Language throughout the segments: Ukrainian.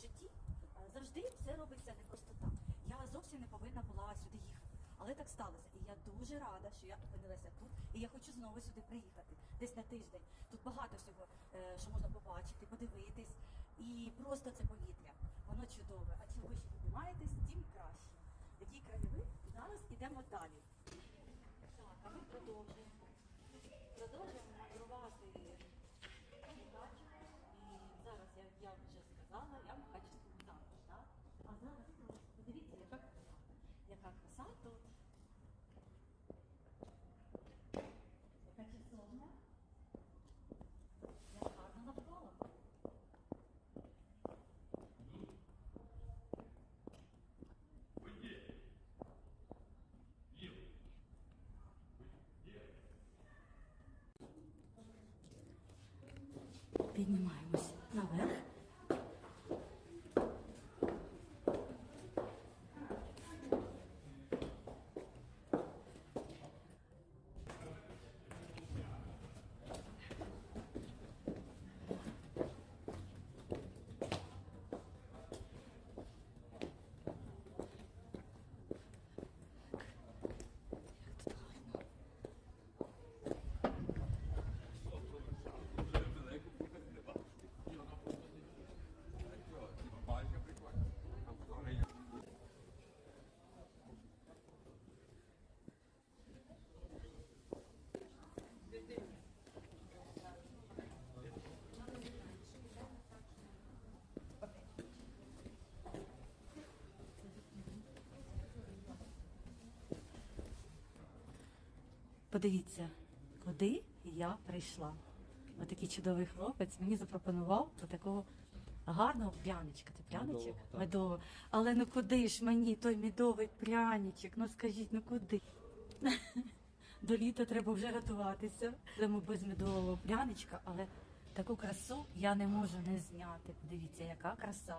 житті е, завжди все робиться не просто так. Я зовсім не повинна була сюди їхати. Але так сталося. І я дуже рада, що я опинилася тут. І я хочу знову сюди приїхати, десь на тиждень. Тут багато всього, е, що можна побачити, подивитись. І просто це повітря. Воно чудове. А чим вище піднімаєтесь, тим краще. Такий краєвид. Зараз йдемо далі. Так, а ми продовжуємо. Продовжуємо мандрувати Мукачево. І зараз я, я вже сказала, я в Мукачевському замку. Так? А зараз просто подивіться, яка краса. Яка краса тут. Яка часовня. Як гарно навколо. Піднімаємось наверх. Подивіться, куди я прийшла. Отакий чудовий хлопець мені запропонував до такого гарного пряничка. Це пряничок? Медового. Але ну куди ж мені той медовий пряничок? Ну скажіть, ну куди? До літа треба вже готуватися. Будемо без медового пряничка, але таку красу я не можу не зняти. Подивіться, яка краса.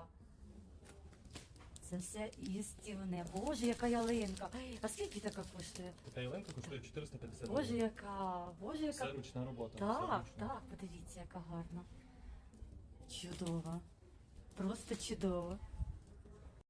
Це все їстівне. Боже, яка ялинка. А скільки така коштує? Така ялинка коштує 450 Боже, яка, боже, яка. Це ручна робота. все Так, ручно. так, подивіться, яка гарна. Чудова. Просто чудова.